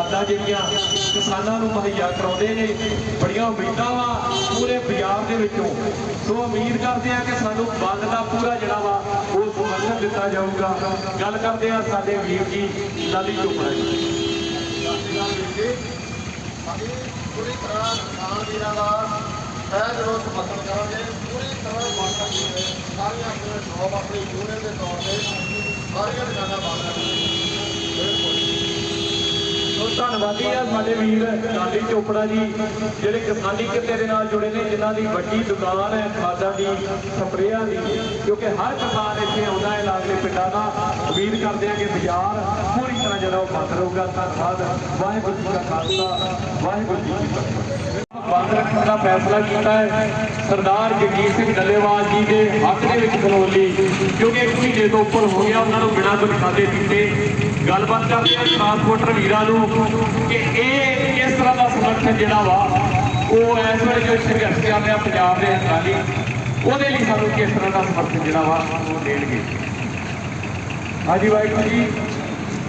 ਖਾਦਾਂ ਜਿਹੜੀਆਂ ਕਿਸਾਨਾਂ ਨੂੰ ਮੁਹੱਈਆ ਕਰਾਉਂਦੇ ਨੇ, ਬੜੀਆਂ ਉਮੀਦਾਂ ਵਾ ਪੂਰੇ ਪੰਜਾਬ ਦੇ ਵਿੱਚੋਂ। ਸੋ ਉਮੀਦ ਕਰਦੇ ਆ ਕਿ ਸਾਨੂੰ ਬੰਦ ਦਾ ਪੂਰਾ ਜਿਹੜਾ ਵਾ, ਉਹ ਸਮਰਥਨ ਦਿੱਤਾ ਜਾਊਗਾ। ਗੱਲ ਕਰਦੇ ਆ ਸਾਡੇ ਵੀਰ ਜੀ, ਲਾਲੀ ਚੋਪੜਾ ਜੀ। ਸਾਡੀ ਪੂਰੀ ਤਰ੍ਹਾਂ ਕਿਸਾਨ ਵੀਰਾਂ ਦਾ ਮੈਂ ਜਦੋਂ ਸਮਰਥਨ ਕਰਾਂਗੇ ਪੂਰੀ ਤਰ੍ਹਾਂ ਮਾਤਾ ਜੀ ਸਾਰੀਆਂ ਆਪਣੇ ਜੋਬ ਆਪਣੀ ਯੂਨੀਅਨ ਦੇ ਤੌਰ ਤੇ, ਸਾਰੀਆਂ ਦੁਕਾਨਾਂ ਬੰਦ ਰੱਖਣੀਆਂ ਧੰਨਵਾਦੀ ਆ ਸਾਡੇ ਵੀਰ ਲਾਲੀ ਚੋਪੜਾ ਜੀ, ਜਿਹੜੇ ਕਿਸਾਨੀ ਕਿੱਤੇ ਦੇ ਨਾਲ ਜੁੜੇ ਨੇ, ਜਿਨ੍ਹਾਂ ਦੀ ਵੱਡੀ ਦੁਕਾਨ ਹੈ ਖਾਦਾਂ ਦੀ, ਸਪਰੇਆਂ ਦੀ, ਕਿਉਂਕਿ ਹਰ ਕਿਸਾਨ ਇੱਥੇ ਆਉਂਦਾ ਹੈ ਪਿੰਡਾਂ ਦਾ ਉਮੀਦ ਕਰਦੇ ਹਾਂ ਕਿ ਬਾਜ਼ਾਰ ਪੂਰੀ ਤਰ੍ਹਾਂ ਜਿਹੜਾ ਉਹ ਬੰਦ ਰਹੂਗਾ। ਧੰਨਵਾਦ। ਵਾਹਿਗੁਰੂ ਜੀ ਕਾ ਖਾਲਸਾ, ਵਾਹਿਗੁਰੂ ਜੀ ਕੀ ਫਤਿਹ। ਬੰਦ ਰੱਖਣ ਦਾ ਫੈਸਲਾ ਕੀਤਾ ਹੈ। ਸਰਦਾਰ ਜਗਜੀਤ ਸਿੰਘ ਡੱਲੇਵਾਲ ਜੀ ਦੇ ਹੱਕ ਦੇ ਵਿੱਚ ਖਲੋਣ ਲਈ, ਕਿਉਂਕਿ ਇੱਕ ਮਹੀਨੇ ਤੋਂ ਉੱਪਰ ਹੋ ਗਿਆ, ਉਹਨਾਂ ਨੂੰ ਬਿਨਾਂ ਕੁਝ ਖਾਦੇ ਪੀਤੇ ਗੱਲਬਾਤ ਕਰਦੇ ਆ ਟਰਾਂਸਪੋਰਟਰ ਵੀਰਾਂ ਨੂੰ ਕਿ ਇਹ ਕਿਸ ਤਰ੍ਹਾਂ ਦਾ ਸਮਰਥਨ ਜਿਹੜਾ ਵਾ, ਉਹ ਇਸ ਵੇਲੇ ਜੋ ਸੰਘਰਸ਼ ਚੱਲ ਰਿਹਾ ਪੰਜਾਬ ਦੇ ਅਕਾਲੀ ਉਹਦੇ ਲਈ ਸਾਨੂੰ ਕਿਸ ਤਰ੍ਹਾਂ ਦਾ ਸਮਰਥਨ ਜਿਹੜਾ ਵਾ, ਉਹ ਦੇਣਗੇ। ਹਾਂਜੀ, ਵਾਹਿਗੁਰੂ ਜੀ।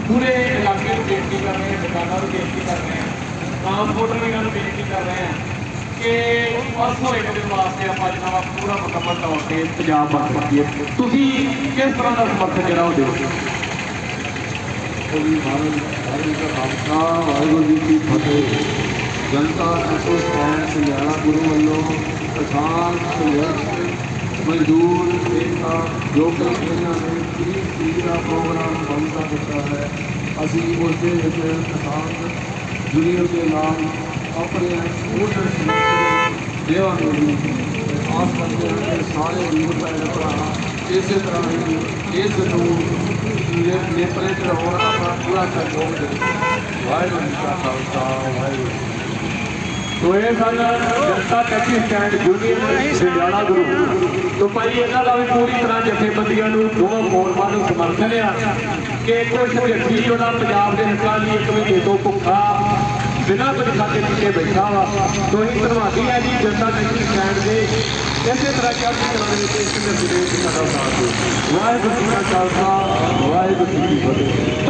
ਪੂਰੇ ਇਲਾਕੇ ਨੂੰ ਬੇਨਤੀ ਕਰ ਰਹੇ ਹਾਂ, ਦੁਕਾਨਾਂ ਨੂੰ ਬੇਨਤੀ ਕਰ ਰਹੇ ਹਾਂ ਟਰਾਂਸਪੋਰਟਰ ਵੀਰਾਂ ਨੂੰ ਬੇਨਤੀ ਕਰ ਰਹੇ ਹਾਂ ਕਿ ਪਰਸੋਂ ਇੱਕ ਦਿਨ ਵਾਸਤੇ ਆਪਾਂ ਜਿਹੜਾ ਪੂਰਾ ਮੁਕੰਮਲ ਤੌਰ ਤੇ ਪੰਜਾਬ ਬੰਦ ਕਰੀਏ ਤੁਸੀਂ ਕਿਸ ਤਰ੍ਹਾਂ ਦਾ ਸਮਰਥਨ ਜਿਹੜਾ ਉਹ ਦਿਓ ਜੀ ਮਹਾਰਾਜ ਵਾਹਿਗੁਰੂ ਜੀ ਕਾ ਖਾਲਸਾ, ਵਾਹਿਗੁਰੂ ਜੀ ਕੀ ਫਤਿਹ। ਜਨਤਾ ਐਸੋ ਸਟੈਂਡ ਸੰਜਾਣਾ ਗੁਰੂ ਵੱਲੋਂ ਕਿਸਾਨ ਸੰਘਰਸ਼ ਮਜ਼ਦੂਰ ਏਕਤਾ ਜੋ ਕਿ ਇਹਨਾਂ ਨੇ 30 ਤਰੀਕ ਦਾ ਪ੍ਰੋਗਰਾਮ ਬੰਦ ਕਰ ਦਿੱਤਾ ਹੈ। ਅਸੀਂ ਉਸ ਦੇ ਵਿੱਚ ਕਿਸਾਨ ਯੂਨੀਅਨ ਦੇ ਨਾਮ ਆਪਣੇ ਪੂਰਨ ਸਮਰਥਨ ਦੇਵਾਂਗੇ ਜੀ ਆਸ ਕਰਦੇ ਹਾਂ ਕਿ ਸਾਰੇ ਵੀਰ ਭੈਣ ਭਰਾ ਇਸੇ ਤਰ੍ਹਾਂ ਹੀ ਇਸ ਨੂੰ ਨੇਪਰੇ ਹੋਣ ਰਹੋ ਆਪਣਾ ਪੂਰਾ ਸਹਿਯੋਗ ਦੇ ਵਾਹਿਗੁਰੂ ਜੀ ਕਾ ਖਾਲਸਾ, ਵਾਹਿਗੁਰੂ ਇਹ ਸਨ Janta taxi stand union Sindiala Guru. ਤੋ ਭਾਈ ਇਹਨਾਂ ਦਾ ਵੀ ਪੂਰੀ ਤਰ੍ਹਾਂ ਜਥੇਬੰਦੀਆਂ ਨੂੰ ਦੋਵਾਂ ਫੋਰਮਾਂ ਨੂੰ ਸਮਰਥਨ ਆ ਕਿ ਕੁਝ ਵਿਅਕਤੀ ਉਹਨਾਂ ਪੰਜਾਬ ਦੇ ਹੱਕਾਂ ਲਈ ਇੱਕ ਮਹੀਨੇ ਤੋਂ ਭੁੱਖਾ ਬਿਨਾਂ ਕੁਝ ਖਾਤੇ ਪੀਤੇ ਬੈਠਾ ਵਾ ਤੋ ਹੀ ਧੰਨਵਾਦੀ ਹੈ ਜੀ ਜਨਤਾ ਟੈਕਸੀ ਸਟੈਂਡ ਦੇ। ਇਸੇ ਤਰ੍ਹਾਂ ਚੜ੍ਹਦੀ ਕਲਾ ਦੇ ਵਿੱਚ ਇਸ ਦੇ ਵਿੱਚ ਸਾਡਾ ਸਾਥ। ਦਿਓ ਵਾਹਿਗੁਰੂ ਜੀ ਕਾ ਖਾਲਸਾ ਵਾਹਿਗੁਰੂ ਜੀ ਕੀ ਫਤਿਹ।